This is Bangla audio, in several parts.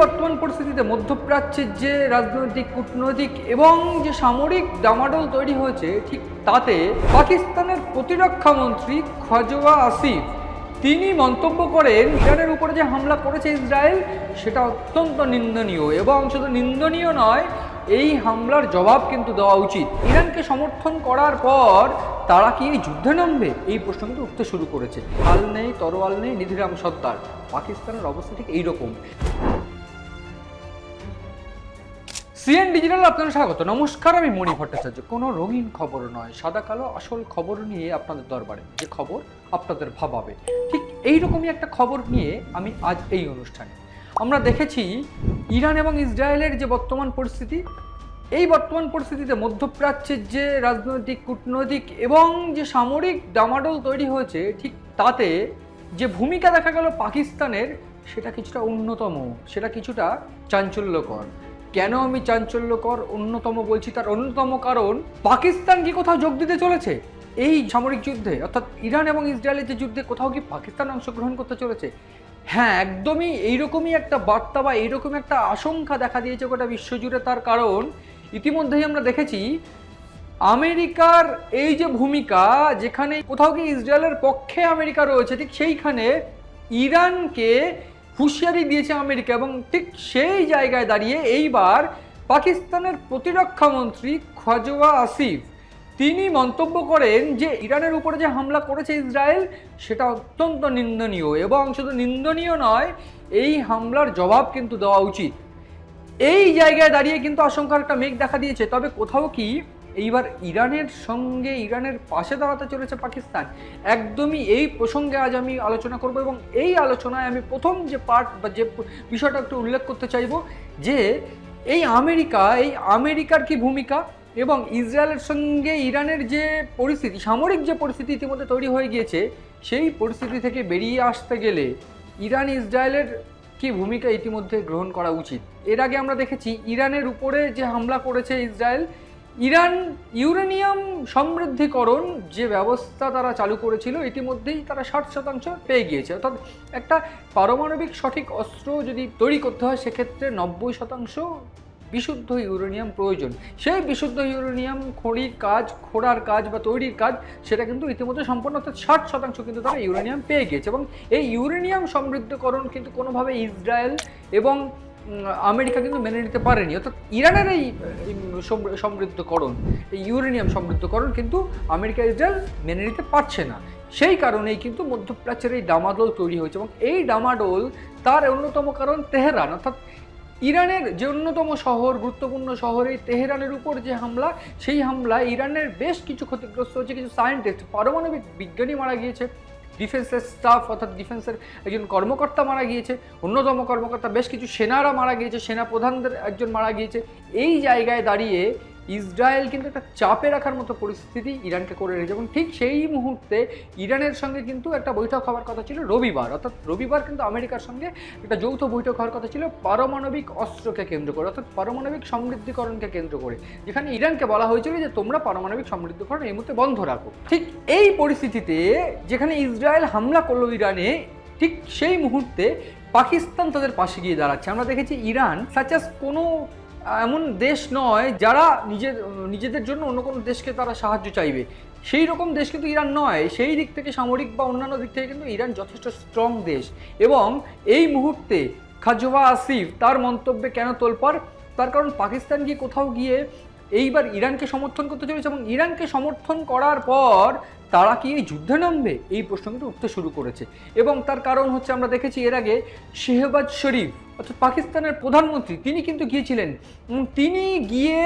বর্তমান পরিস্থিতিতে মধ্যপ্রাচ্যের যে রাজনৈতিক কূটনৈতিক এবং যে সামরিক ডামাডোল তৈরি হয়েছে, ঠিক তাতে পাকিস্তানের প্রতিরক্ষা মন্ত্রী খজওয়া আসিফ, তিনি মন্তব্য করেন, ইরানের উপরে যে হামলা করেছে ইসরায়েল, সেটা অত্যন্ত নিন্দনীয় এবং শুধু নিন্দনীয় নয়, এই হামলার জবাব কিন্তু দেওয়া উচিত। ইরানকে সমর্থন করার পর তারা কি এই যুদ্ধে নামবে? এই প্রশ্ন কিন্তু উঠতে শুরু করেছে। হাল নেই, তরোয়াল নেই, নিধিরাম সত্তার পাকিস্তানের অবস্থা ঠিক এইরকম। সিএন ডিজিটাল আপনাদের স্বাগত। নমস্কার, আমি মণি ভট্টাচার্য। কোনো রঙিন খবর নয়, সাদা কালো আসল খবর নিয়ে আপনাদের দরবারে। যে খবর আপনাদের ভাবাবে। ঠিক এইরকমই একটা খবর নিয়ে আমি আজ এই অনুষ্ঠানে। আমরা দেখেছি ইরান এবং ইসরায়েলের যে বর্তমান পরিস্থিতি, এই বর্তমান পরিস্থিতিতে মধ্যপ্রাচ্যের যে রাজনৈতিক, কূটনৈতিক এবং যে সামরিক ডামাডোল তৈরি হয়েছে, ঠিক তাতে যে ভূমিকা দেখা গেল পাকিস্তানের, সেটা কিছুটা অন্যতম সেটা কিছুটা চাঞ্চল্যকর। কেন আমি চাঞ্চল্যকর, অন্যতম বলছি তার অন্যতম কারণ, পাকিস্তান কি কোথাও যোগ দিতে চলেছে? এই সামরিক যুদ্ধে, অর্থাৎ ইরান এবং ইসরায়েলের যে যুদ্ধে কোথাও কি পাকিস্তান অংশগ্রহণ করতে চলেছে? হ্যাঁ একদমই এইরকমই একটা বার্তা বা এইরকম একটা আশঙ্কা দেখা দিয়েছে গোটা বিশ্বজুড়ে তার কারণ, ইতিমধ্যেই আমরা দেখেছি আমেরিকার এই যে ভূমিকা, যেখানে কোথাও কি ইসরায়েলের পক্ষে আমেরিকা রয়েছে, ঠিক সেইখানে ইরানকে হুঁশিয়ারি দিয়েছে আমেরিকা এবং ঠিক সেই জায়গায় দাঁড়িয়ে এইবার পাকিস্তানের প্রতিরক্ষা মন্ত্রী খজওয়া আসিফ, তিনি মন্তব্য করেন যে ইরানের উপরে যে হামলা করেছে ইসরায়েল, সেটা অত্যন্ত নিন্দনীয় এবং শুধু নিন্দনীয় নয়, এই হামলার জবাব কিন্তু দেওয়া উচিত। এই জায়গায় দাঁড়িয়ে কিন্তু আশঙ্কার একটা মেঘ দেখা দিয়েছে, তবে কোথাও কি এইবার ইরানের সঙ্গে, ইরানের পাশে দাঁড়াতে চলেছে পাকিস্তান। একদমই এই প্রসঙ্গে আজ আমি আলোচনা করব এবং এই আলোচনায় আমি প্রথম যে পার্ট বা যে বিষয়টা একটু উল্লেখ করতে চাইব যে এই আমেরিকা, এই আমেরিকার কি ভূমিকা এবং ইসরায়েলের সঙ্গে ইরানের যে পরিস্থিতি, সামরিক যে পরিস্থিতি ইতিমধ্যে তৈরি হয়ে গিয়েছে, সেই পরিস্থিতি থেকে বেরিয়ে আসতে গেলে ইরান, ইসরায়েলের কি ভূমিকা ইতিমধ্যে গ্রহণ করা উচিত? এর আগে আমরা দেখেছি, ইরানের উপরে যে হামলা করেছে ইসরায়েল ইরান ইউরেনিয়াম সমৃদ্ধিকরণ যে ব্যবস্থা তারা চালু করেছিল, ইতিমধ্যেই তারা ষাট শতাংশ পেয়ে গিয়েছে। অর্থাৎ একটা পারমাণবিক সঠিক অস্ত্র যদি তৈরি করতে হয়, সেক্ষেত্রে নব্বই শতাংশ বিশুদ্ধ ইউরেনিয়াম প্রয়োজন। সেই বিশুদ্ধ ইউরেনিয়াম খড়ির কাজ, খোড়ার কাজ বা তৈরির কাজ, সেটা কিন্তু ইতিমধ্যে সম্পন্ন, অর্থাৎ ষাট শতাংশ কিন্তু তারা ইউরেনিয়াম পেয়ে গিয়েছে। এবং এই ইউরেনিয়াম সমৃদ্ধকরণ কিন্তু কোনোভাবে ইসরায়েল এবং আমেরিকা কিন্তু মেনে নিতে পারেনি। অর্থাৎ ইরানের এই এই সমৃদ্ধকরণ, এই ইউরেনিয়াম সমৃদ্ধকরণ কিন্তু আমেরিকা ইসরায়েল মেনে নিতে পারছে না। সেই কারণেই কিন্তু মধ্যপ্রাচ্যের এই ডামাডোল তৈরি হয়েছে এবং এই ডামাডোল তার অন্যতম কারণ তেহরান। অর্থাৎ ইরানের যে অন্যতম শহর, গুরুত্বপূর্ণ শহরে তেহরানের উপর যে হামলা, সেই হামলায় ইরানের বেশ কিছু ক্ষতিগ্রস্ত হয়েছে, কিছু সায়েন্টিস্ট, পারমাণবিক বিজ্ঞানী মারা গিয়েছে। ডিফেন্সের স্টাফ অর্থাৎ ডিফেন্সের একজন কর্মকর্তা মারা গিয়েছে, অন্যতম কর্মকর্তা, বেশ কিছু সেনারা মারা গিয়েছে সেনা প্রধানদের একজন মারা গিয়েছে। এই জায়গায় দাঁড়িয়ে ইসরায়েল কিন্তু একটা চাপে রাখার মতো পরিস্থিতি ইরানকে করে রেখেছে এবং ঠিক সেই মুহূর্তে ইরানের সঙ্গে কিন্তু একটা বৈঠক হওয়ার কথা ছিল রবিবার। অর্থাৎ রবিবার কিন্তু আমেরিকার সঙ্গে একটা যৌথ বৈঠক হওয়ার কথা ছিল পারমাণবিক অস্ত্রকে কেন্দ্র করে, অর্থাৎ পারমাণবিক সমৃদ্ধিকরণকে কেন্দ্র করে। যেখানে ইরানকে বলা হয়েছিল যে তোমরা পারমাণবিক সমৃদ্ধিকরণ এই মুহূর্তে বন্ধ রাখো। ঠিক এই পরিস্থিতিতে যেখানে ইসরায়েল হামলা করল ইরানে, ঠিক সেই মুহূর্তে পাকিস্তান তাদের পাশে গিয়ে দাঁড়াচ্ছে। আমরা দেখেছি ইরান সাচাস কোনো এমন দেশ নয় যারা নিজের, নিজেদের জন্য অন্য কোনো দেশকে তারা সাহায্য চাইবে। সেই রকম দেশ কিন্তু ইরান নয়। সেই দিক থেকে সামরিক বা অন্যান্য দিক থেকে কিন্তু ইরান যথেষ্ট স্ট্রং দেশ। এবং এই মুহূর্তে খাজোয়া আসিফ তার মন্তব্যে কেন তোলপাড়? তার কারণ পাকিস্তান গিয়ে কোথাও গিয়ে এইবার ইরানকে সমর্থন করতে চলেছে এবং ইরানকে সমর্থন করার পর তারা কি এই যুদ্ধে নামবে? এই প্রশ্ন কিন্তু উঠতে শুরু করেছে। এবং তার কারণ হচ্ছে আমরা দেখেছি এর আগে শেহবাজ শরীফ অর্থাৎ পাকিস্তানের প্রধানমন্ত্রী, তিনি কিন্তু গিয়েছিলেন। তিনি গিয়ে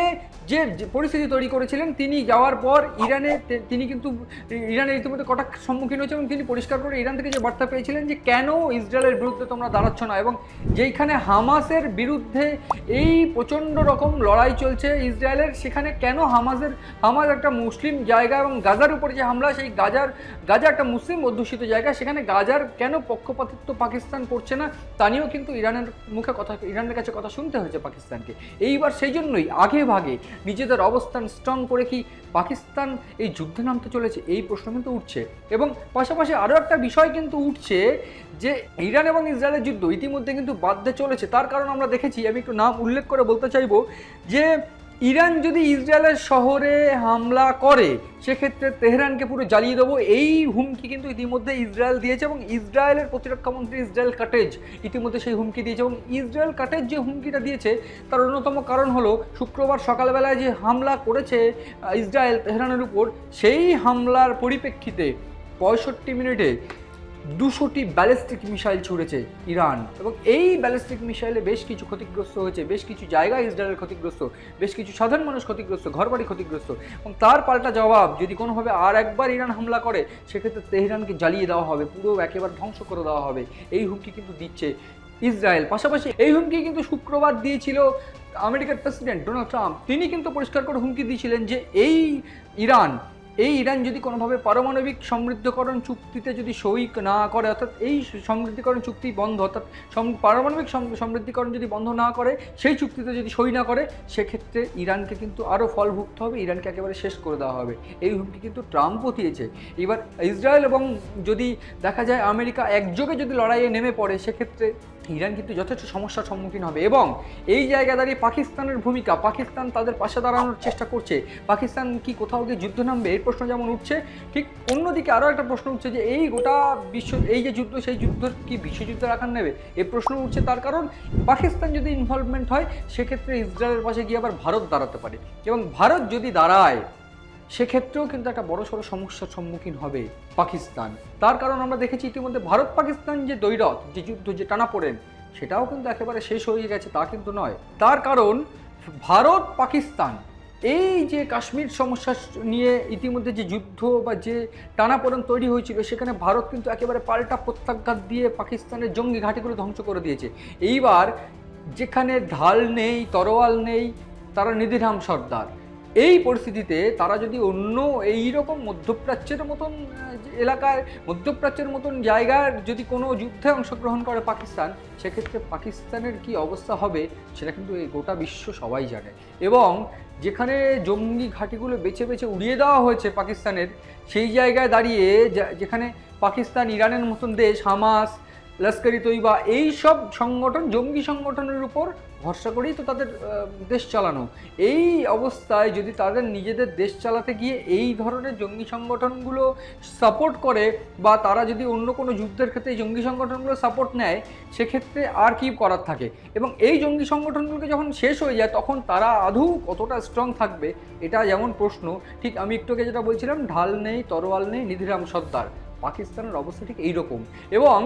যে পরিস্থিতি তৈরি করেছিলেন, তিনি যাওয়ার পর ইরানে তিনি কিন্তু, ইরানের ইতিমধ্যে কটাক সম্মুখীন হয়েছে এবং তিনি পরিষ্কার করে ইরান থেকে যে বার্তা পেয়েছিলেন যে, কেন ইসরায়েলের বিরুদ্ধে তোমরা দাঁড়াচ্ছ না এবং যেইখানে হামাসের বিরুদ্ধে এই প্রচণ্ড রকম লড়াই চলছে ইসরায়েলের, সেখানে কেন হামাসের, হামাস একটা মুসলিম জায়গা এবং গাজার উপরে যে হামলা, সেই গাজার, গাজা একটা মুসলিম অধ্যুষিত জায়গা, সেখানে গাজার কেন পক্ষপাতিত্ব পাকিস্তান করছে না, তা নিয়েও কিন্তু ইরানের মুখে কথা, ইরানের কাছে কথা শুনতে হয়েছে পাকিস্তানকে। এইবার সেই জন্যই আগে ভাগে নিজেদের অবস্থান স্ট্রং করে কি পাকিস্তান এই যুদ্ধে নামতে চলেছে, এই প্রশ্ন কিন্তু উঠছে। এবং পাশাপাশি আরও একটা বিষয় কিন্তু উঠছে যে ইরান এবং ইসরায়েলের যুদ্ধ ইতিমধ্যে কিন্তু বাধ্যে চলেছে। তার কারণ আমরা দেখেছি, আমি একটু নাম উল্লেখ করে বলতে চাইব যে ইরান যদি ইসরায়েলের শহরে হামলা করে, সেক্ষেত্রে তেহরানকে পুরো জ্বালিয়ে দেবো। এই হুমকি কিন্তু ইতিমধ্যে ইসরায়েল দিয়েছে এবং ইসরায়েলের প্রতিরক্ষা মন্ত্রী ইসরায়েল কাটেজ ইতিমধ্যে সেই হুমকি দিয়েছে এবং ইসরায়েল কাটেজ যে হুমকিটা দিয়েছে, তার অন্যতম কারণ হলো শুক্রবার সকালবেলায় যে হামলা করেছে ইসরায়েল তেহরানের উপর, সেই হামলার পরিপ্রেক্ষিতে পঁয়ষট্টি মিনিটে দুশোটি ব্যালিস্টিক মিসাইল ছুড়েছে ইরান। এবং এই ব্যালিস্টিক মিসাইলে বেশ কিছু ক্ষতিগ্রস্ত হয়েছে, বেশ কিছু জায়গা ইসরায়েলের ক্ষতিগ্রস্ত, বেশ কিছু সাধারণ মানুষ ক্ষতিগ্রস্ত, ঘরবাড়ি ক্ষতিগ্রস্ত। এবং তার পাল্টা জবাব, যদি কোনোভাবে আর একবার ইরান হামলা করে, সেক্ষেত্রে তেহরানকে জ্বালিয়ে দেওয়া হবে, পুরো একেবারে ধ্বংস করে দেওয়া হবে। এই হুমকি কিন্তু দিচ্ছে ইসরায়েল। পাশাপাশি এই হুমকি কিন্তু শুক্রবার দিয়েছিল আমেরিকার প্রেসিডেন্ট ডোনাল্ড ট্রাম্প। তিনি কিন্তু পরিষ্কার করে হুমকি দিয়েছিলেন যে এই ইরান এই ইরান যদি কোনোভাবে পারমাণবিক সমৃদ্ধকরণ চুক্তিতে যদি সই না করে, অর্থাৎ এই সমৃদ্ধিকরণ চুক্তি বন্ধ, অর্থাৎ পারমাণবিক সমৃদ্ধিকরণ যদি বন্ধ না করে, সেই চুক্তিতে যদি সই না করে, সেক্ষেত্রে ইরানকে কিন্তু আরও ফল ভুগতে হবে, ইরানকে একেবারে শেষ করে দেওয়া হবে। এই হুমকি কিন্তু ট্রাম্পও দিয়েছে। এবার ইসরায়েল এবং যদি দেখা যায় আমেরিকা একযোগে যদি লড়াইয়ে নেমে পড়ে, সেক্ষেত্রে ইরান কিন্তু যথেষ্ট সমস্যার সম্মুখীন হবে এবং এই জায়গায় দাঁড়িয়ে পাকিস্তানের ভূমিকা, পাকিস্তান তাদের পাশে দাঁড়ানোর চেষ্টা করছে। পাকিস্তান কি কোথাও গিয়ে যুদ্ধ নামবে? এই প্রশ্ন যেমন উঠছে, ঠিক অন্যদিকে আরও একটা প্রশ্ন উঠছে যে এই গোটা বিশ্ব, এই যে যুদ্ধ, সেই যুদ্ধ কি বিশ্বযুদ্ধের আকার নেবে? এই প্রশ্ন উঠছে তার কারণ পাকিস্তান যদি ইনভলভমেন্ট হয়, সেক্ষেত্রে ইসরায়েলের পাশে গিয়ে আবার ভারত দাঁড়াতে পারে। এবং ভারত যদি দাঁড়ায় সেক্ষেত্রেও কিন্তু একটা বড় সড়ো সমস্যার সম্মুখীন হবে পাকিস্তান। তার কারণ আমরা দেখেছি ইতিমধ্যে ভারত পাকিস্তান যে দৈরথ যে যুদ্ধ যে টানাপোড়েন সেটাও কিন্তু একেবারে শেষ হয়ে গেছে, তা কিন্তু নয়। তার কারণ ভারত পাকিস্তান, এই যে কাশ্মীর সমস্যা নিয়ে ইতিমধ্যে যে যুদ্ধ বা যে টানাপোড়েন তৈরি হয়েছিল, সেখানে ভারত কিন্তু একেবারে পাল্টা প্রত্যাঘাত দিয়ে পাকিস্তানের জঙ্গি ঘাঁটিগুলো ধ্বংস করে দিয়েছে। এইবার যেখানে ঢাল নেই, তরোয়াল নেই, তারা নিধিরাম সর্দার। এই পরিস্থিতিতে তারা যদি অন্য এই রকম মধ্যপ্রাচ্যের মতন এলাকায়, মধ্যপ্রাচ্যের মতন জায়গার যদি কোনো যুদ্ধে অংশগ্রহণ করে পাকিস্তান, সেক্ষেত্রে পাকিস্তানের কি অবস্থা হবে সেটা কিন্তু এই গোটা বিশ্ব সবাই জানে। এবং যেখানে জঙ্গি ঘাঁটিগুলো বেছে বেছে উড়িয়ে দেওয়া হয়েছে পাকিস্তানের, সেই জায়গায় দাঁড়িয়ে যেখানে পাকিস্তান, ইরানের মতন দেশ, হামাস লস্করি তৈবা এই সব সংগঠন, জঙ্গি সংগঠনের উপর ভরসা করেই তো তাদের দেশ চালানো। এই অবস্থায় যদি তাদের নিজেদের দেশ চালাতে গিয়ে এই ধরনের জঙ্গি সংগঠনগুলো সাপোর্ট করে বা তারা যদি অন্য কোনো যুদ্ধের ক্ষেত্রে জঙ্গি সংগঠনগুলো সাপোর্ট নেয়, সেক্ষেত্রে আর কি করার থাকে? এবং এই জঙ্গি সংগঠনগুলোকে যখন শেষ হয়ে যায়, তখন তারা আদৌ কতটা স্ট্রং থাকবে? এটা যেমন প্রশ্ন, ঠিক আমি একটু আগে যেটা বলছিলাম, ঢাল নেই, তরোয়াল নেই, নিধিরাম সর্দার। পাকিস্তানের অবস্থা ঠিক এইরকম। এবং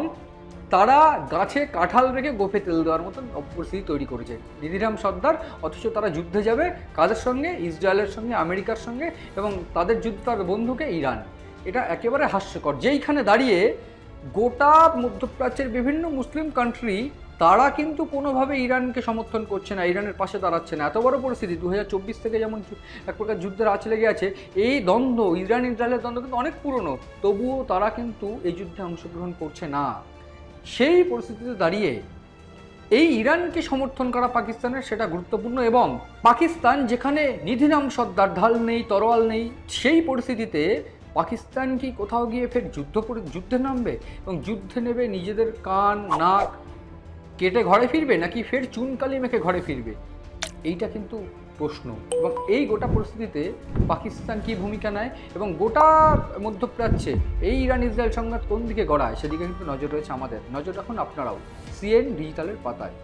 তারা গাছে কাঁঠাল রেখে গোফে তেল দেওয়ার মতন পরিস্থিতি তৈরি করেছে। নিধিরাম সর্দার, অথচ তারা যুদ্ধে যাবে কাদের সঙ্গে? ইসরায়েলের সঙ্গে, আমেরিকার সঙ্গে এবং তাদের যুদ্ধ তার বন্ধুকে ইরান। এটা একেবারে হাস্যকর। যেইখানে দাঁড়িয়ে গোটা মধ্যপ্রাচ্যের বিভিন্ন মুসলিম কান্ট্রি তারা কিন্তু কোনোভাবে ইরানকে সমর্থন করছে না, ইরানের পাশে দাঁড়াচ্ছে না। এত বড় পরিস্থিতি দু হাজার চব্বিশ থেকে যেমন এক প্রকার যুদ্ধের আঁচ লেগে আছে, এই দ্বন্দ্ব ইরান ইসরায়েলের দ্বন্দ্ব কিন্তু অনেক পুরনো। তবুও তারা কিন্তু এই যুদ্ধে অংশগ্রহণ করছে না। সেই পরিস্থিতিতে দাঁড়িয়ে এই ইরানকে সমর্থন করা পাকিস্তানের সেটা গুরুত্বপূর্ণ এবং পাকিস্তান যেখানে নিধিরাম সর্দার, ঢাল নেই, তরোয়াল নেই, সেই পরিস্থিতিতে পাকিস্তান কি কোথাও গিয়ে ফের যুদ্ধ করে, যুদ্ধে নামবে এবং যুদ্ধে নেবে নিজেদের কান, নাক কেটে ঘরে ফিরবে নাকি ফের চুনকালি মেখে ঘরে ফিরবে? এইটা কিন্তু প্রশ্ন। এবং এই গোটা পরিস্থিতিতে পাকিস্তান কি ভূমিকা নেয় এবং গোটা মধ্যপ্রাচ্যে এই ইরান ইসরায়েল সংঘাত কোন দিকে গড়ায়, সেদিকে কিন্তু নজর রয়েছে আমাদের। নজর রাখুন আপনারাও, সিএন ডিজিটালের পাতায়।